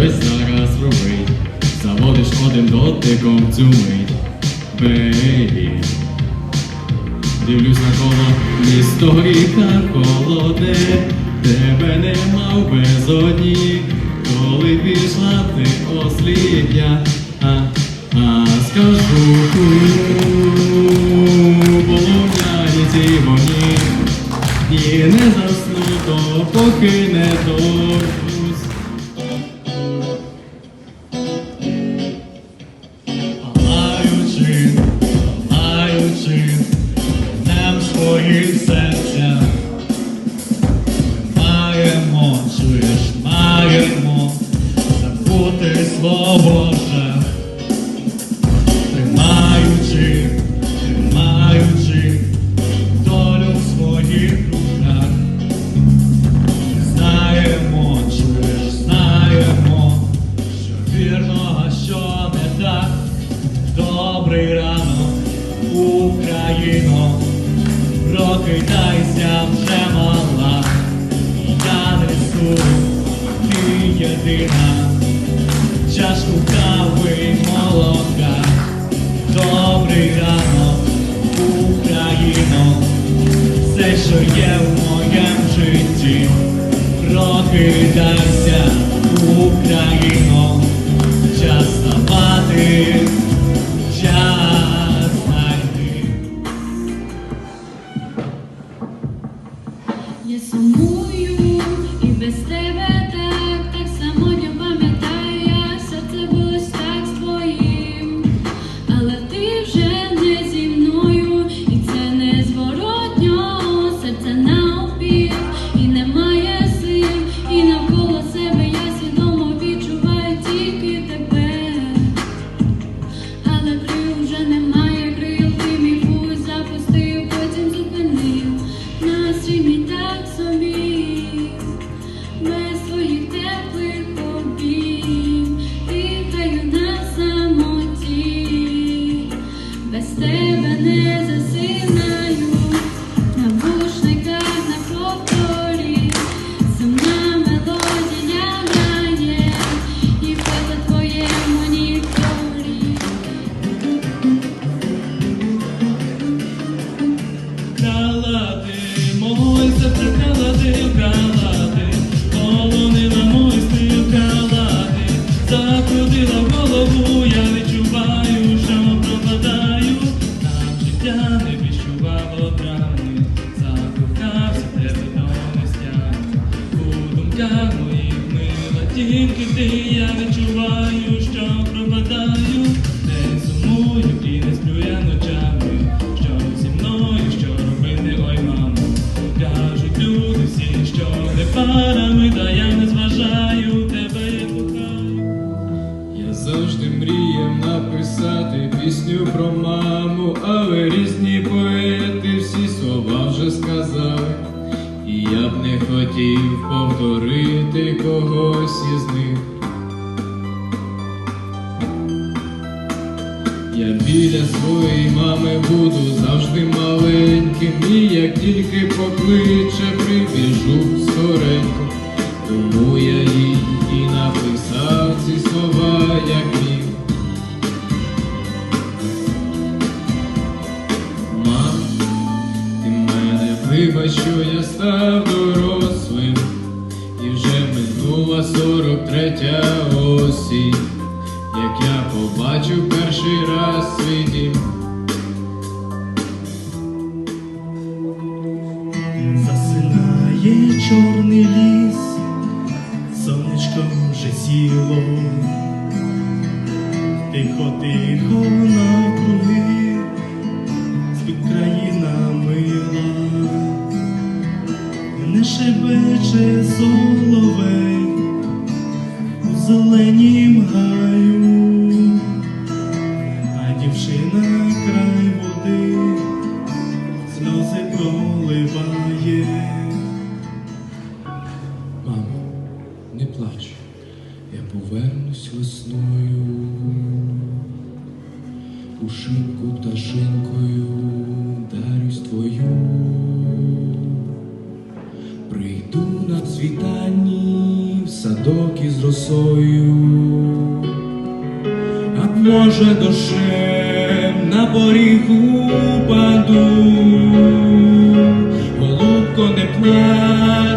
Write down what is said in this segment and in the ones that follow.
щось зараз робить, заводиш один дотиком цю мить, бейбі. Дивлюсь на коло місто гріха холоде, тебе нема в безодні, коли пішла ти осліп я, а, а скажу, полум'яні ці вогні, і не засну, то поки не то. Прокидайся вже мала, я несу, ти єдина, чашку кави молока. Добрий ранок, Україно, все, що є в моєму житті, прокидайся, Україно, тільки ти, я відчуваю, повторити когось із них. Я біля своєї мами буду завжди маленьким, і як тільки покличе, прибіжу скоренько. Тому я їй і написав ці слова, як міг. Мам, ти мене вибач, що я став дорослим, третя осінь, як я побачив перший раз свій дім. Засинає чорний ліс, сонечко вже сіло, тихо, тихо у шинку пташинкою дарюсь твою. Прийду на цвітанні в садок із росою, а може дощем на поріг упаду. Голубко, не плач,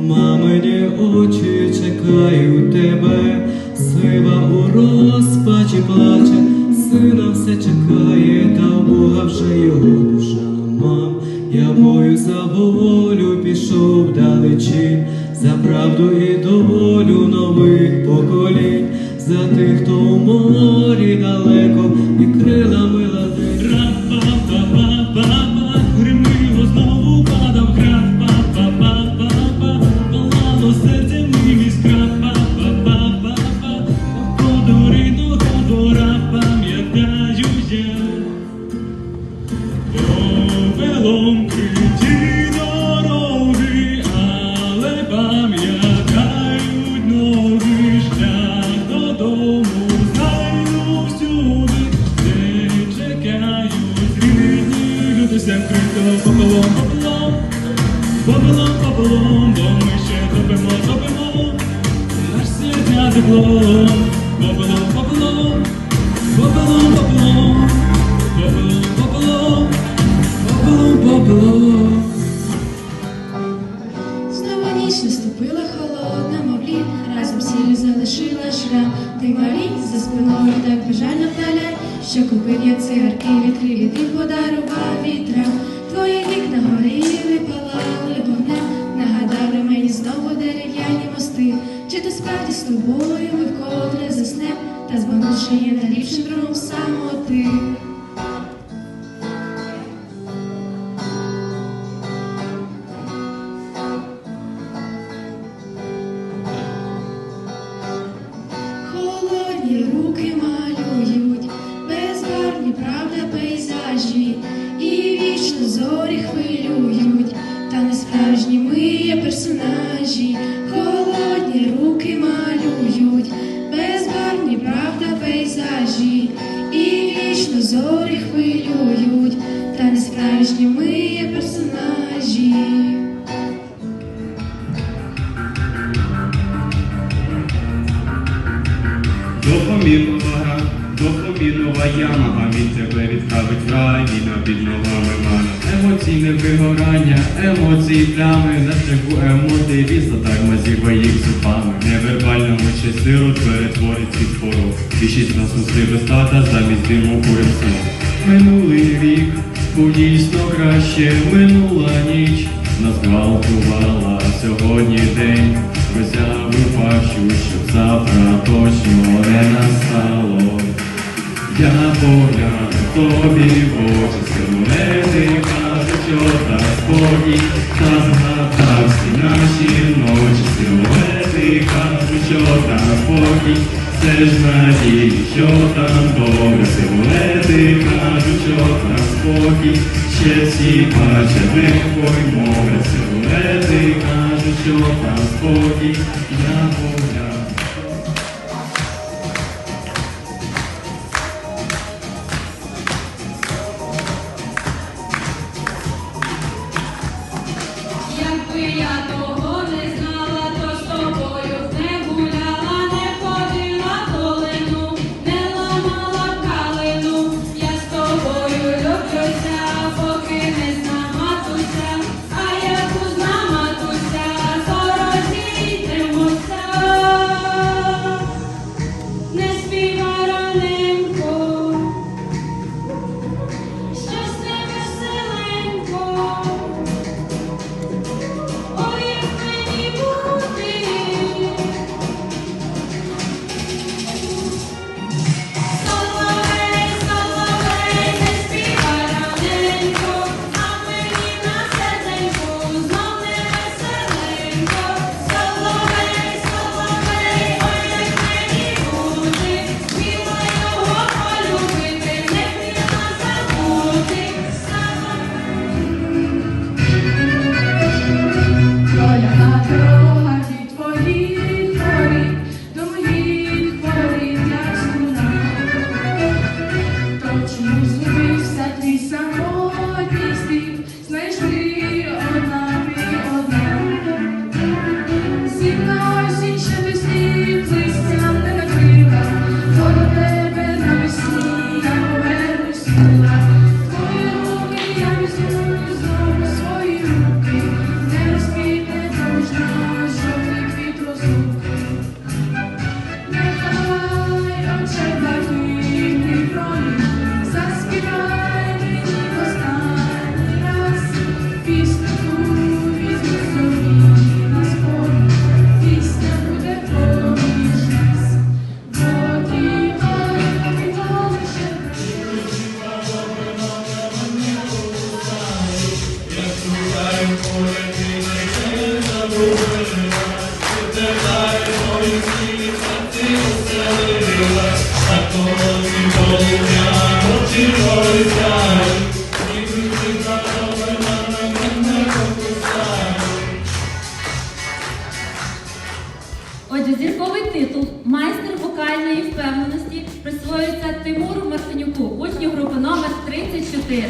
мамині очі чекають тебе, сива у розпачі плаче, сина все чекає, та в Бога вже його душа. Мам, я бою за волю пішов далечі, за правду і долю нових поколінь, за тих, хто у морі далеко і крилами відкрилі, ти подарував вітрам. Допомінова, допомінова яма, а він тебе відправить рай, війна під ногами мана. Емоційне вигорання, емоції плями, на шляху емоцій віза тормозіва їх зубами. Невербально моче сирот перетворить світ спору. Більшість нас усли вистата замість диму курим. Минулий рік був дійсно краще, минула ніч. Нас гвалтувала сьогодні день, роззявив пащу, щоб завтра точно не настало. Я погляну тобі в очі, силуети кажуть, що так спокій, та згадав всі наші ночі, силуети кажуть, що так спокій, все надії, що там добре, силуети кажуть, що там спокій, ще всі бачать, не поймове, силуети кажуть, що там спокій, я погляну. Якби я того титул майстер вокальної впевненості присвоюється Тимуру Мартинюку, учню групи номер 34.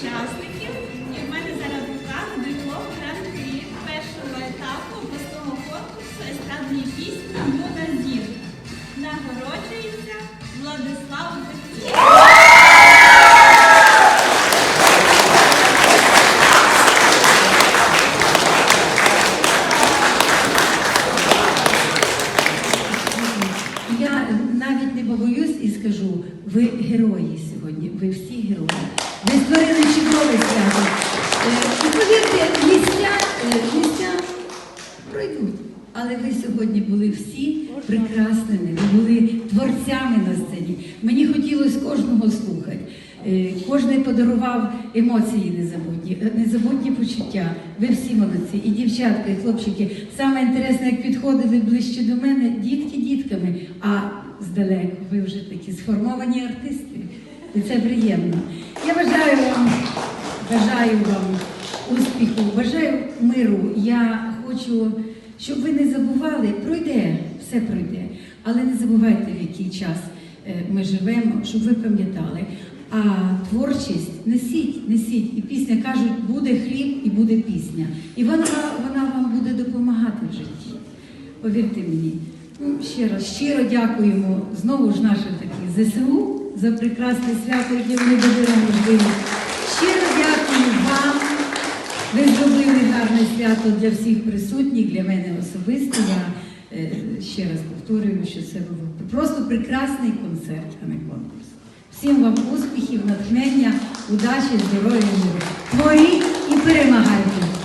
Всіх е, пройдуть. Але ви сьогодні були всі прекрасними, ви були творцями на сцені. Мені хотілося кожного слухати. Е, Кожний подарував емоції незабутні, е, незабутні почуття. Ви всі молодці, і дівчатка, і хлопчики. Саме інтересне, як підходили ближче до мене, дітки дітками, а здалеку ви вже такі сформовані артисти. І це приємно. Я бажаю вам, бажаю вам успіху, бажаю миру. Я хочу, щоб ви не забували, пройде, все пройде. Але не забувайте, в який час е, ми живемо, щоб ви пам'ятали. А творчість несіть, несіть. І пісня кажуть, буде хліб і буде пісня. І вона, вона вам буде допомагати в житті. Повірте мені. Ну, ще раз щиро дякуємо знову ж нашим таки ЗСУ за прекрасне свято, яке вони нам можливість. Щиро дякую вам. Ви зробили гарне свято для всіх присутніх, для мене особисто. Я е, ще раз повторюю, що це був просто прекрасний концерт, а не конкурс. Всім вам успіхів, натхнення, удачі, здоров'я, миру. Творіть і перемагайте.